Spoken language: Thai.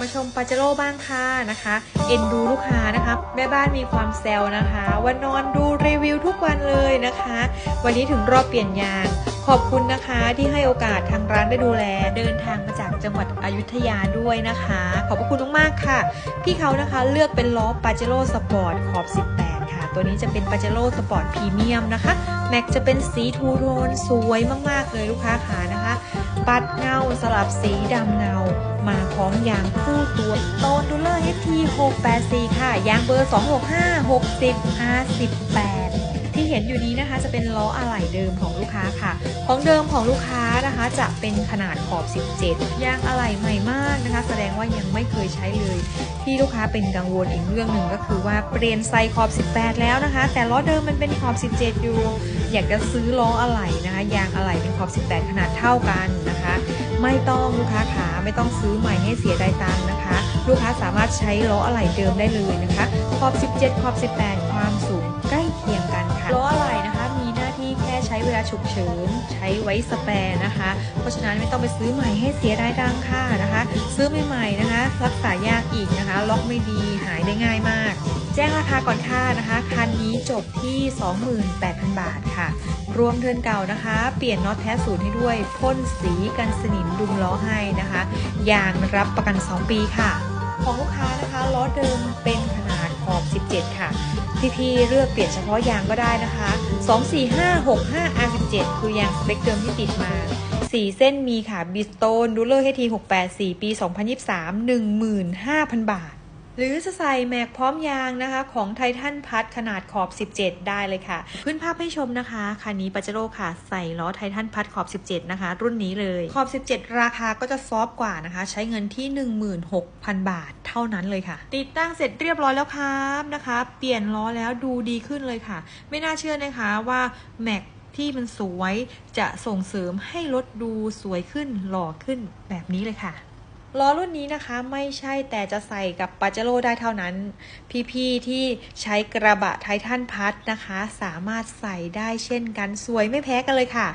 มาชมปาเจโร่บ้างค่ะนะคะ เอ็นดูลูกค้านะคะ แม่บ้านมีความแซวนะคะ ว่านอนดูรีวิวทุกวันเลยนะคะ วันนี้ถึงรอบเปลี่ยนยางขอบคุณนะคะที่ให้โอกาสทางร้านได้ดูแล เดินทางมาจากจังหวัดอยุธยาด้วยนะคะ ขอบพระคุณมากๆค่ะ พี่เขานะคะเลือกเป็นล้อปาเจโร่สปอร์ตขอบ 18 ค่ะ ตัวนี้จะเป็นปาเจโร่สปอร์ตพรีเมียมนะคะ แม็กจะเป็นสีทูโทนสวยมากๆเลยลูกค้าขานะคะ ปัดเงาสลับสีดำเงา มาพร้อมยางคู่ตัวโตนดูเลอร์ HT 684 ค่ะ ยางเบอร์ 265 60 58 ที่เห็นอยู่นี้นะคะจะเป็นล้ออะไหล่เดิมของลูกค้าค่ะ ของเดิมของลูกค้านะคะจะเป็นขนาดขอบ 17 ยางอะไหล่ใหม่มากนะคะ แสดงว่ายังไม่เคยใช้เลย ที่ลูกค้าเป็นกังวลอีกเรื่องหนึ่งก็คือว่าเปลี่ยนไซส์ขอบ 18 แล้วนะคะ แต่ล้อเดิมมันเป็นขอบ 17 อยู่ อยากจะซื้อล้ออะไหล่นะคะ ยางอะไหล่เป็นขอบ 18 ขนาดเท่ากันนะคะ ไม่ต้องลูกค้าขาไม่ต้องซื้อใหม่ให้เสียดายตังค์นะคะ ลูกค้าสามารถใช้ล้ออะไหล่เดิมได้เลยนะคะขอบ 17 ขอบ 18 ความสูงใกล้เคียงกันค่ะล้ออะไหล่นะคะมีหน้าที่แค่ใช้เวลาฉุกเฉินใช้ไว้สแปร์นะคะ เพราะฉะนั้นไม่ต้องไปซื้อใหม่ให้เสียดายตังค่ะนะคะ ซื้อใหม่ๆนะคะ รักษายากอีกนะคะ ล็อกไม่ดีหายได้ง่ายมาก แจ้งราคาก่อนค่านะคะ คันนี้จบที่ 28,000 บาทค่ะ รวมเทินเก่านะคะ เปลี่ยนน็อตแท้ศูนย์ให้ด้วย พ่นสีกันสนิมดุมล้อให้นะคะ ยางรับประกัน 2 ปีค่ะ ของลูกค้านะคะล้อเดิมเป็นขนาดขอบ 17 ค่ะ พี่ๆเลือกเปลี่ยนเฉพาะยางก็ได้นะคะ 24565 R17 คือยางสเปคเดิมที่ติดมา4เส้นมีค่ะบิสโตนดูเลอร์ HT 684 ปี 2023 15,000 บาท หรือจะใส่แม็กพร้อมยางนะคะ ของไททันพัทขนาดขอบ 17 ได้เลยค่ะ ขึ้นภาพให้ชมนะคะคันนี้ปาเจโร่ค่ะ ใส่ล้อไททันพัทขอบ 17 นะคะ รุ่นนี้เลยขอบ 17 ราคาก็จะซอฟกว่านะคะ ใช้เงินที่ 16,000 บาทเท่านั้นเลยค่ะ ติดตั้งเสร็จเรียบร้อยแล้วครับนะคะ เปลี่ยนล้อแล้วดูดีขึ้นเลยค่ะ ไม่น่าเชื่อนะคะว่าแม็กที่มันสวยจะส่งเสริมให้รถดูสวยขึ้นหล่อขึ้นแบบนี้เลยค่ะ ล้อรุ่นนี้นะคะไม่ใช่แต่จะใส่กับปาเจโร่ได้เท่านั้น พี่ๆที่ใช้กระบะไททันพัทนะคะ สามารถใส่ได้เช่นกันสวยไม่แพ้กันเลยค่ะ